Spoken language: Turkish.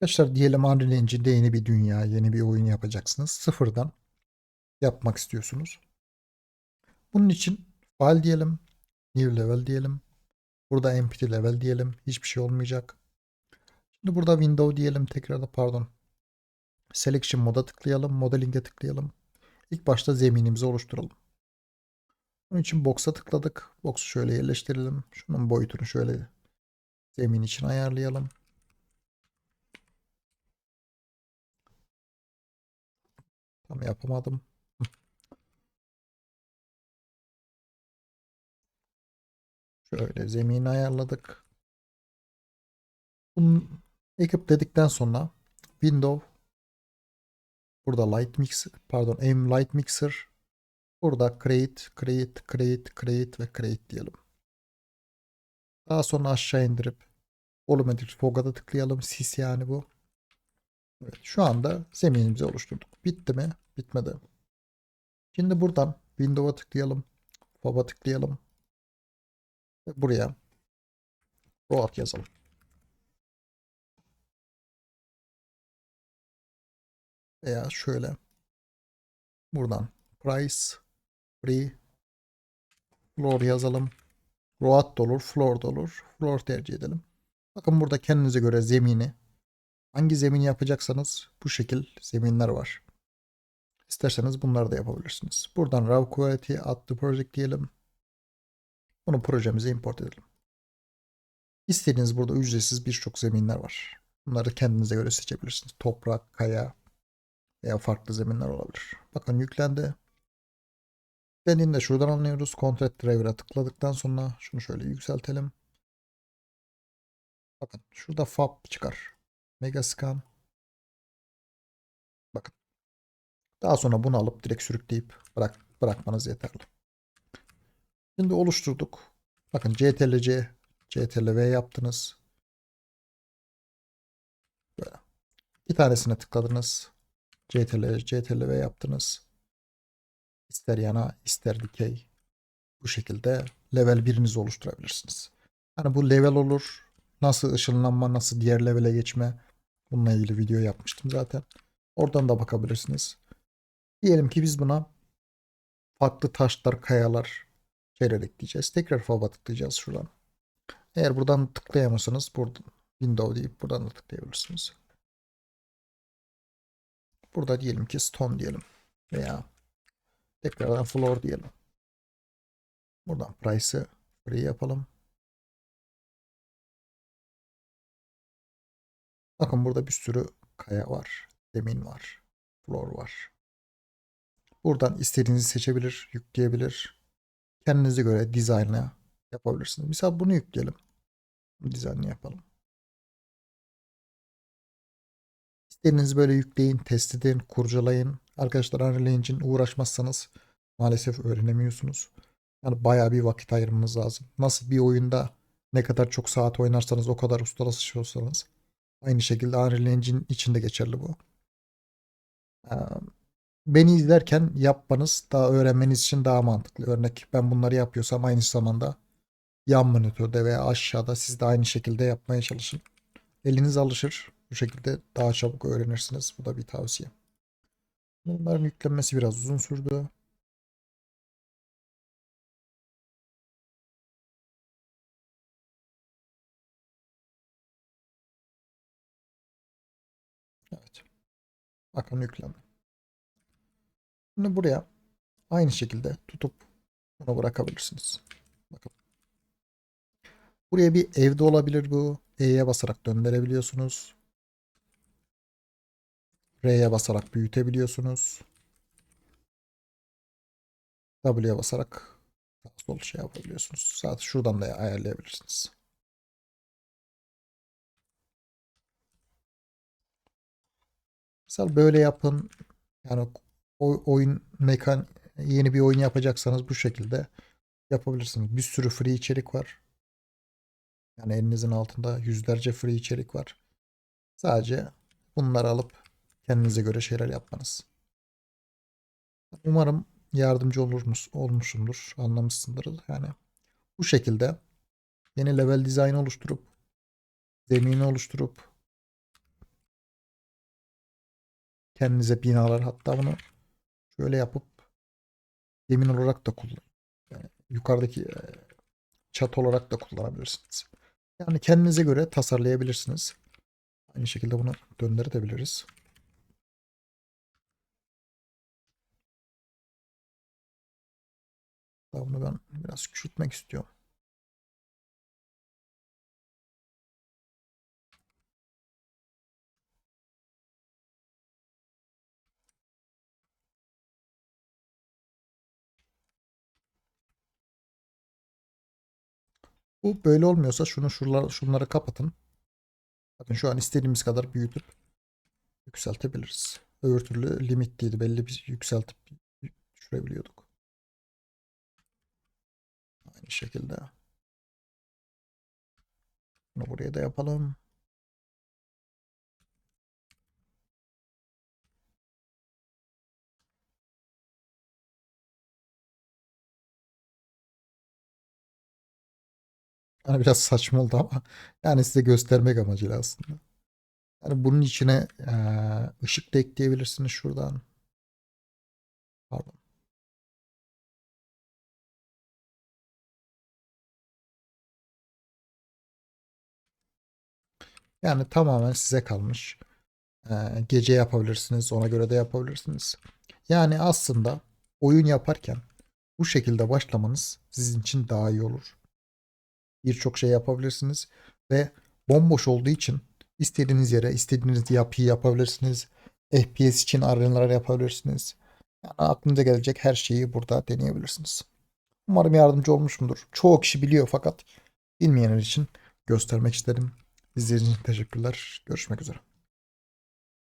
Arkadaşlar diyelim Unreal Engine'de yeni bir dünya, yeni bir oyun yapacaksınız. Sıfırdan yapmak istiyorsunuz. Bunun için file diyelim, new level diyelim. Burada empty level diyelim. Hiçbir şey olmayacak. Şimdi burada window diyelim tekrar da pardon. Selection moda tıklayalım, modeling'e tıklayalım. İlk başta zeminimizi oluşturalım. Bunun için box'a tıkladık. Box'u şöyle yerleştirelim. Şunun boyutunu şöyle zemin için ayarlayalım. Tam yapamadım. Şöyle zemini ayarladık. Bunu ekip dedikten sonra window burada light mixer pardon aim light mixer burada create create create create ve create diyelim. Daha sonra aşağı indirip volumetric fog'a da tıklayalım. Sis yani bu. Evet, şu anda zeminimizi oluşturduk. Bitti mi? Bitmedi. Şimdi buradan Windows'a tıklayalım. Fog'a tıklayalım. Ve buraya Road yazalım. Veya şöyle buradan price free floor yazalım. Road da olur, floor da olur. Floor tercih edelim. Bakın burada kendinize göre zemini hangi zemini yapacaksanız bu şekil zeminler var. İsterseniz bunları da yapabilirsiniz. Buradan raw quality add to project diyelim. Bunu projemize import edelim. İstediğiniz burada ücretsiz birçok zeminler var. Bunları kendinize göre seçebilirsiniz. Toprak, kaya veya farklı zeminler olabilir. Bakın yüklendi. Yüklendiğini de şuradan anlıyoruz. Contract Driver'a tıkladıktan sonra şunu şöyle yükseltelim. Bakın şurada FAB çıkar. Megascan. Daha sonra bunu alıp direkt sürükleyip bırak, bırakmanız yeterli. Şimdi oluşturduk. Bakın CTRL-C, CTRL-V yaptınız. Böyle. Bir tanesine tıkladınız. CTRL, CTRL-V yaptınız. İster yana, ister dikey. Bu şekilde level birinizi oluşturabilirsiniz. Hani bu level olur. Nasıl ışınlanma, nasıl diğer levele geçme. Bununla ilgili video yapmıştım zaten. Oradan da bakabilirsiniz. Diyelim ki biz buna farklı taşlar, kayalar şeyler ekleyeceğiz. Tekrar faba tıklayacağız şuradan. Eğer buradan tıklayamıyorsanız buradan window deyip buradan da tıklayabilirsiniz. Burada diyelim ki stone diyelim. Veya tekrardan floor diyelim. Buradan price'ı free yapalım. Bakın burada bir sürü kaya var. Zemin var. Floor var. Buradan istediğinizi seçebilir, yükleyebilir. Kendinize göre dizaynla yapabilirsiniz. Mesela bunu yükleyelim. Dizaynını yapalım. İstediğinizi böyle yükleyin, test edin, kurcalayın. Arkadaşlar Unreal Engine uğraşmazsanız maalesef öğrenemiyorsunuz. Yani bayağı bir vakit ayırmanız lazım. Nasıl bir oyunda ne kadar çok saat oynarsanız o kadar ustalaşırsanız aynı şekilde Unreal Engine için de geçerli bu. Beni izlerken yapmanız daha öğrenmeniz için daha mantıklı. Örnek ben bunları yapıyorsam aynı zamanda yan monitörde veya aşağıda siz de aynı şekilde yapmaya çalışın. Eliniz alışır. Bu şekilde daha çabuk öğrenirsiniz. Bu da bir tavsiye. Bunların yüklenmesi biraz uzun sürdü. Evet. Bakın yüklendi. Şimdi buraya aynı şekilde tutup bunu bırakabilirsiniz. Bakın. Buraya bir evde olabilir bu. E'ye basarak döndürebiliyorsunuz. R'ye basarak büyütebiliyorsunuz. W'ye basarak sağ sol şey yapabiliyorsunuz. Zaten şuradan da ayarlayabilirsiniz. Mesela böyle yapın. Yani oyun mekan yeni bir oyun yapacaksanız bu şekilde yapabilirsiniz. Bir sürü free içerik var. Yani elinizin altında yüzlerce free içerik var. Sadece bunları alıp kendinize göre şeyler yapmanız. Umarım yardımcı olurmuş, olmuşumdur, anlamışsındır. Yani bu şekilde yeni level dizayn oluşturup zemini oluşturup kendinize binalar hatta bunu şöyle yapıp zemin olarak da kullan. Yani yukarıdaki e, çat olarak da kullanabilirsiniz. Yani kendinize göre tasarlayabilirsiniz. Aynı şekilde bunu döndürebiliriz. Bunu ben biraz küçültmek istiyorum. Bu böyle olmuyorsa şunu şuralar, şunları kapatın. Bakın şu an istediğimiz kadar büyütüp yükseltebiliriz. Öbür türlü limitliydi. Belli bir yükseltip düşürebiliyorduk. Aynı şekilde. Bunu buraya da yapalım. Yani biraz saçma ama yani size göstermek amacıyla aslında. Yani bunun içine ışık da ekleyebilirsiniz şuradan. Pardon. Yani tamamen size kalmış. Gece yapabilirsiniz, ona göre de yapabilirsiniz. Yani aslında oyun yaparken bu şekilde başlamanız sizin için daha iyi olur. Birçok şey yapabilirsiniz ve bomboş olduğu için istediğiniz yere istediğiniz yapıyı yapabilirsiniz. FPS için arenalar yapabilirsiniz. Yani aklınıza gelecek her şeyi burada deneyebilirsiniz. Umarım yardımcı olmuşumdur. Çoğu kişi biliyor fakat bilmeyenler için göstermek istedim. İzlediğiniz için teşekkürler. Görüşmek üzere.